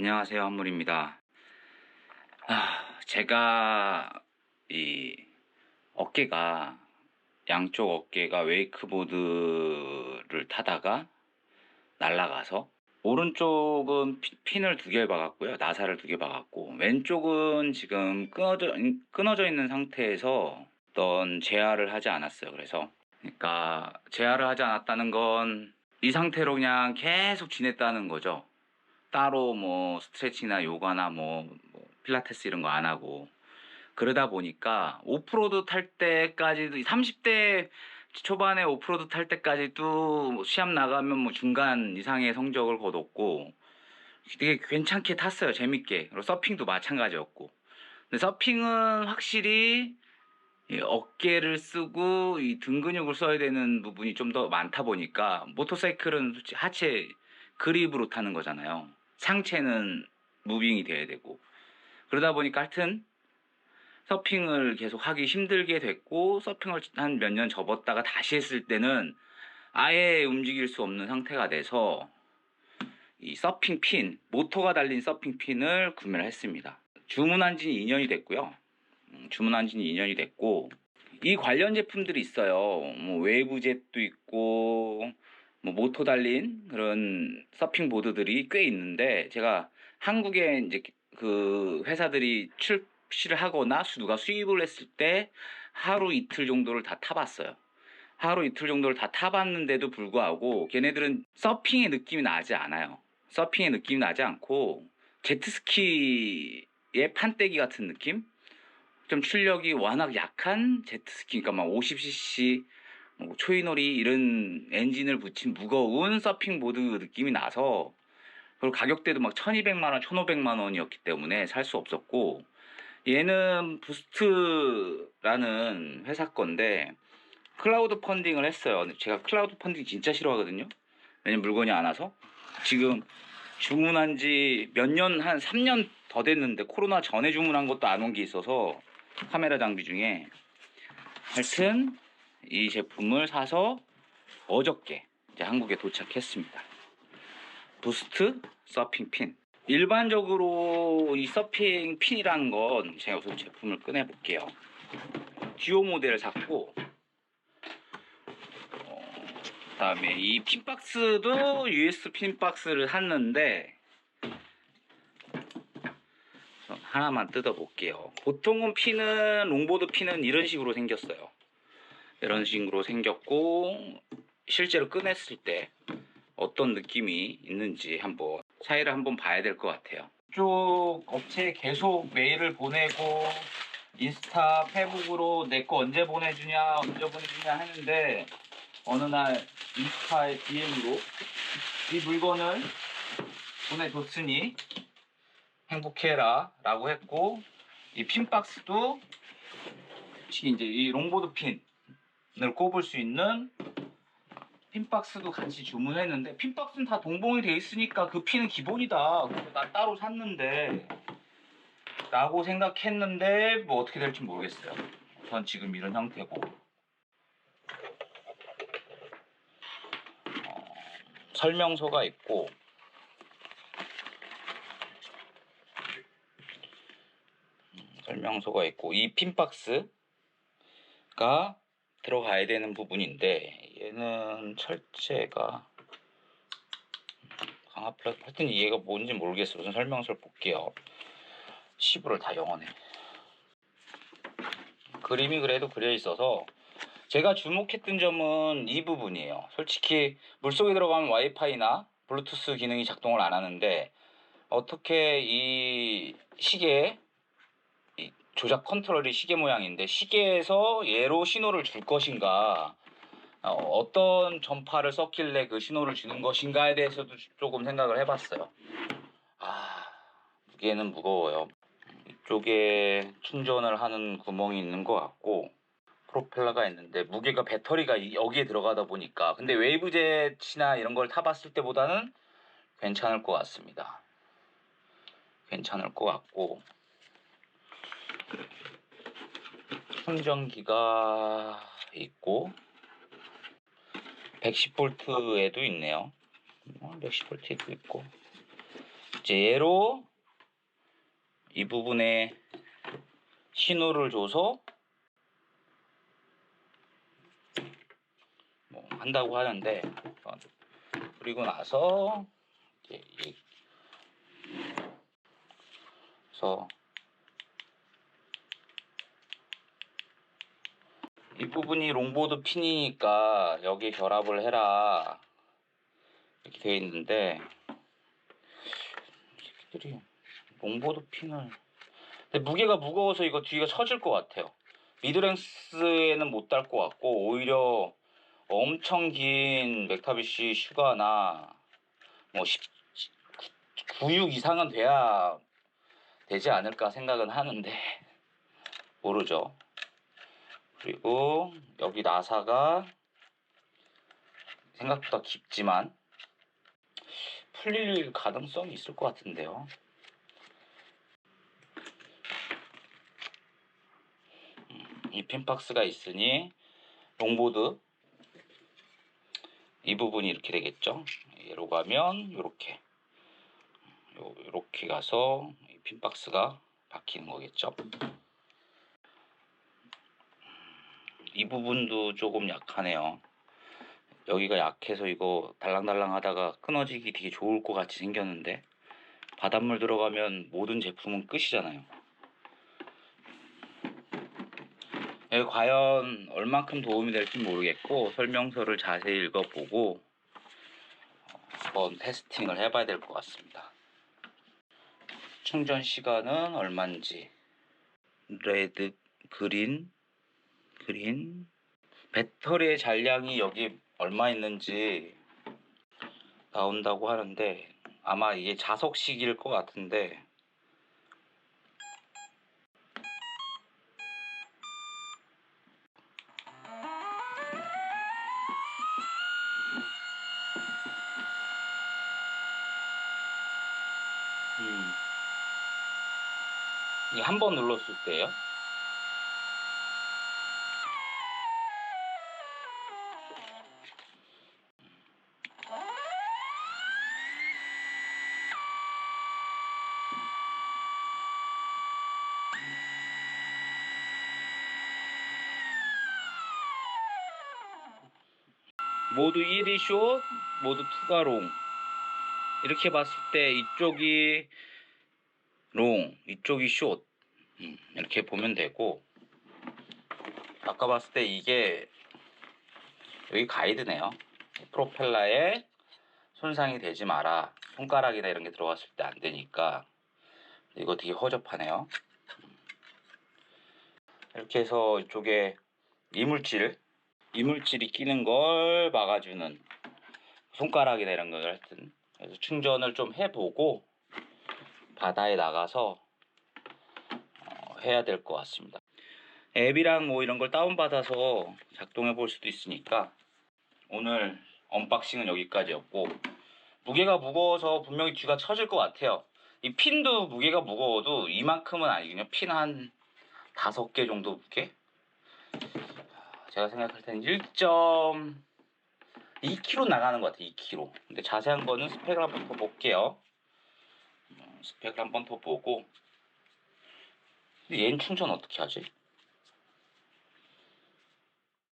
안녕하세요 한물입니다. 아, 제가 이 어깨가 양쪽 어깨가 웨이크보드를 타다가 날아가서 오른쪽은 피- 핀을 두 개 박았고요. 나사를 두 개 박았고 왼쪽은 지금 끊어져 끊어져 있는 상태에서 어떤 재활을 하지 않았어요. 그래서 그러니까 재활을 하지 않았다는 건 이 상태로 그냥 계속 지냈다는 거죠. 따로 뭐 스트레칭이나 요가나 뭐, 뭐 필라테스 이런 거 안 하고 그러다 보니까 오프로드 탈 때까지도 30대 초반에 오프로드 탈 때까지도 뭐 시합 나가면 뭐 중간 이상의 성적을 거뒀고 되게 괜찮게 탔어요 재밌게 그리고 서핑도 마찬가지였고 근데 서핑은 확실히 이 어깨를 쓰고 이 등 근육을 써야 되는 부분이 좀 더 많다 보니까 모터사이클은 하체 그립으로 타는 거잖아요. 상체는 무빙이 돼야 되고 그러다 보니까 하여튼 서핑을 계속 하기 힘들게 됐고 서핑을 한 몇 년 접었다가 다시 했을 때는 아예 움직일 수 없는 상태가 돼서 이 서핑 핀 모터가 달린 서핑 핀을 구매를 했습니다. 주문한 지는 2년이 됐고요. 음, 주문한 지는 2년이 됐고 이 관련 제품들이 있어요. 뭐 웨이브젯도 있고 뭐 모터 달린 그런 서핑 보드들이 꽤 있는데 제가 한국에 이제 그 회사들이 출시를 하거나 누가 수입을 했을 때 하루 이틀 정도를 다 타봤어요. 하루 이틀 정도를 다 타봤는데도 불구하고 걔네들은 서핑의 느낌이 나지 않아요. 서핑의 느낌이 나지 않고 제트스키의 판때기 같은 느낌? 좀 출력이 워낙 약한 제트스키, 그러니까 막 50cc 뭐 초이놀이 이런 엔진을 붙인 무거운 서핑 보드 느낌이 나서 그리고 가격대도 막 1200만 원, 1500만 원이었기 때문에 살 수 없었고 얘는 부스트라는 회사 건데 클라우드 펀딩을 했어요. 제가 클라우드 펀딩 진짜 싫어하거든요. 왜냐면 물건이 안 와서 지금 주문한 지 몇 년, 한 3년 더 됐는데 코로나 전에 주문한 것도 안 온 게 있어서 카메라 장비 중에 하여튼 이 제품을 사서 어저께 이제 한국에 도착했습니다. 부스트 서핑 핀. 일반적으로 이 서핑 핀이라는 건 제가 우선 제품을 꺼내 볼게요. 듀오 모델을 샀고 어, 그다음에 이 핀박스도 US 핀박스를 샀는데 하나만 뜯어 볼게요. 보통은 핀은 롱보드 핀은 이런 식으로 생겼어요. 이런 식으로 생겼고 실제로 꺼냈을 때 어떤 느낌이 있는지 한번 차이를 한번 봐야 될 것 같아요. 이쪽 업체에 계속 메일을 보내고 인스타, 페북으로 내 거 언제 보내주냐, 언제 보내주냐 하는데 어느 날 인스타의 DM으로 이 물건을 보내줬으니 행복해라 라고 했고 이 핀박스도 특히 이제 이 롱보드 핀 을 꼽을 수 있는 핀박스도 같이 주문했는데 핀박스는 다 동봉이 돼 있으니까 그 핀은 기본이다. 그래서 나 따로 샀는데 라고 생각했는데 뭐 어떻게 될지 모르겠어요. 전 지금 이런 형태고 어, 설명서가 있고 음, 설명서가 있고 이 핀박스가 들어가야 되는 부분인데 얘는 철제가 강화 플러스 하여튼 얘가 뭔지 모르겠어요. 우선 설명서를 볼게요. 시부를 다 영어네. 그림이 그래도 그려 있어서 제가 주목했던 점은 이 부분이에요. 솔직히 물속에 들어가면 와이파이나 블루투스 기능이 작동을 안 하는데 어떻게 이 시계 이 조작 컨트롤이 시계 모양인데 시계에서 얘로 신호를 줄 것인가 어, 어떤 전파를 썼길래 그 신호를 주는 것인가에 대해서도 조금 생각을 해봤어요. 아 무게는 무거워요. 이쪽에 충전을 하는 구멍이 있는 것 같고 프로펠러가 있는데 무게가 배터리가 이- 여기에 들어가다 보니까 근데 웨이브젯이나 이런 걸 타봤을 때보다는 괜찮을 것 같습니다. 괜찮을 것 같고 충전기가 있고 110V에도 있네요. 어, 110V에도 있고 이제 얘로 이 부분에 신호를 줘서 뭐 한다고 하는데 어, 그리고 나서 이제 이 그래서 이 부분이 롱보드 핀이니까 여기 결합을 해라. 이렇게 되어 있는데 새끼들이 롱보드 핀을. 근데 무게가 무거워서 이거 뒤가 처질 것 같아요. 미드랭스에는 못 달 것 같고 오히려 엄청 긴 맥타비시 슈가나 뭐 10, 96 이상은 돼야 되지 않을까 생각은 하는데 모르죠 그리고 여기 나사가 생각보다 깊지만 풀릴 가능성이 있을 것 같은데요. 음, 이 핀박스가 있으니 롱보드 이 부분이 이렇게 되겠죠. 얘로 가면 이렇게 이렇게 가서 이 핀박스가 박히는 거겠죠. 이 부분도 조금 약하네요. 여기가 약해서 이거 달랑달랑 하다가 끊어지기 되게 좋을 것 같이 생겼는데 바닷물 들어가면 모든 제품은 끝이잖아요. 이게 과연 얼만큼 도움이 될지 모르겠고 설명서를 자세히 읽어보고 어, 한번 테스팅을 해봐야 될 것 같습니다. 충전 시간은 얼마인지 레드, 그린, 그린 배터리의 잔량이 여기 얼마 있는지 나온다고 하는데 아마 이게 자석식일 것 같은데 음. 이게 한번 눌렀을 때요? 모두 1이 숏, 모두 2가 롱. 이렇게 봤을 때 이쪽이 롱, 이쪽이 숏. 음, 이렇게 보면 되고 아까 봤을 때 이게 여기 가이드네요. 프로펠러에 손상이 되지 마라. 손가락이나 이런 게 들어갔을 때 안 되니까 이거 되게 허접하네요. 이렇게 해서 이쪽에 이물질 이물질이 끼는 걸 막아주는 손가락이나 이런 걸 하여튼 그래서 충전을 좀 해보고 바다에 나가서 어, 해야 될 것 같습니다. 앱이랑 뭐 이런 걸 다운받아서 작동해 볼 수도 있으니까 오늘 언박싱은 여기까지였고 무게가 무거워서 분명히 뒤가 처질 것 같아요. 이 핀도 무게가 무거워도 이만큼은 아니거든요. 핀 한 다섯 개 정도 무게? 제가 생각할 때는 1.2kg 나가는 것 같아요. 2kg. 근데 자세한 거는 스펙을 한번 더 볼게요. 어, 스펙을 한번 더 보고. 근데 얘는 충전 어떻게 하지?